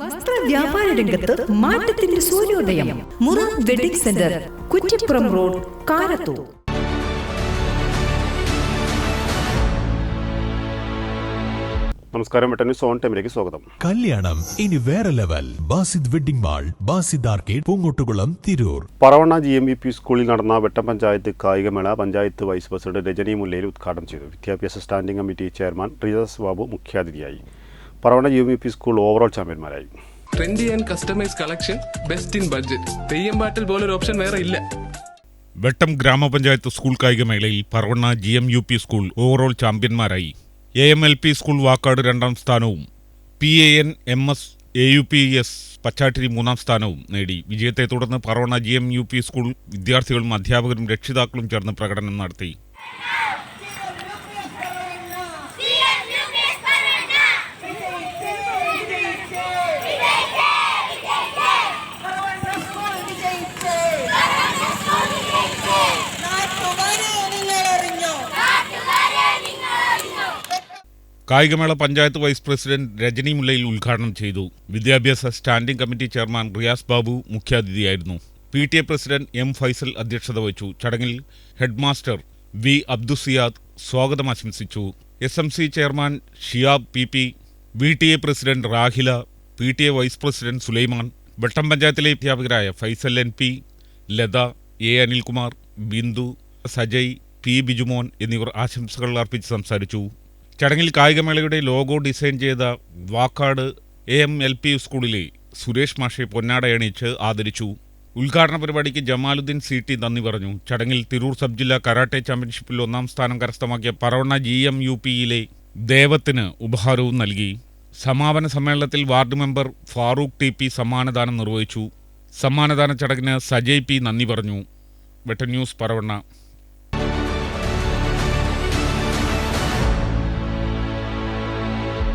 വസ്ത്ര വ്യാപാര രംഗത്ത് മാറ്റത്തിന്റെ സൂര്യോദയം. മുറ wedding center Kuttippuram road Karathur. നമസ്കാരം വെട്ടന്യൂസ് ഓൺ ടൈമിലേക്ക് സ്വാഗതം. കല്യാണം ഇനി വേറെ level. Basid wedding mall Basid arcade Poongottukulam Tirur. Paravanna G M V P സ്കൂളിൽ നടന്ന വെട്ടം പഞ്ചായത്ത് കായികമേള പഞ്ചായത്ത് വൈസ് പ്രസിഡന്റ് രജനി മുല്ലയിൽ ഉദ്ഘാടനം ചെയ്തു. വിദ്യാഭ്യാസ standing committee chairman Rijas Babu മുഖ്യാതിഥിയായി. Paravanna U P school overall ചാമ്പ്യന്മാരായി. Trendy and customise collection best in budget Theyyam പാട്ടിൽ പോലൊരു option വേറെ ഇല്ല. വെട്ടം ഗ്രാമപഞ്ചായത്ത് school കായികമേളയിൽ Paravanna G M U P school overall ചാമ്പ്യന്മാരായി. A M L P school Vakkad രണ്ടാം സ്ഥാനവും P A N M S A U P S Pachattiri മൂന്നാം സ്ഥാനവും നേടി. വിജയത്തെ തുടർന്ന് Paravanna G M U P school വിദ്യാർത്ഥികളും അധ്യാപകരും രക്ഷിതാക്കളും ചേർന്ന് പ്രകടനം നടത്തി. കായികമേള പഞ്ചായത്ത് വൈസ് പ്രസിഡന്റ് രജനി മുല്ലയിൽ ഉദ്ഘാടനം ചെയ്തു. വിദ്യാഭ്യാസ standing committee chairman Riyas Babu മുഖ്യാതിഥിയായിരുന്നു. P T A president M Faisal അധ്യക്ഷത വഹിച്ചു. ചടങ്ങിൽ ഹെഡ്മാസ്റ്റർ വി അബ്ദുസിയാദ് സ്വാഗതം ആശംസിച്ചു. S M C chairman Shiyab P P V T A president Rahila P T A vice president Sulaiman Vettam പഞ്ചായത്തിലെ അധ്യാപകരായ Faisal N P Latha A Anilkumar Bindu Sajay P Bijumon എന്നിവർ ആശംസകൾ അർപ്പിച്ച് സംസാരിച്ചു. ചടങ്ങിൽ കായികമേളയുടെ ലോഗോ ഡിസൈൻ ചെയ്ത Vakkad A M L P സ്കൂളിലെ സുരേഷ് മാഷെ പൊന്നാട അണിയിച്ച് ആദരിച്ചു. ഉദ്ഘാടന പരിപാടിക്ക് ജമാലുദ്ദീൻ സി ടി നന്ദി പറഞ്ഞു. ചടങ്ങിൽ തിരൂർ സബ് ജില്ലാ കരാട്ടെ ചാമ്പ്യൻഷിപ്പിൽ ഒന്നാം സ്ഥാനം കരസ്ഥമാക്കിയ പറവണ ജി എം യു പിയിലെ ദേവത്തിന് ഉപഹാരവും നൽകി. സമാപന സമ്മേളനത്തിൽ ward member Farooq T P സമ്മാനദാനം നിർവഹിച്ചു. സമ്മാനദാന ചടങ്ങിന് സജയ് പി നന്ദി പറഞ്ഞു. വെട്ട ന്യൂസ് പറവണ്ണ.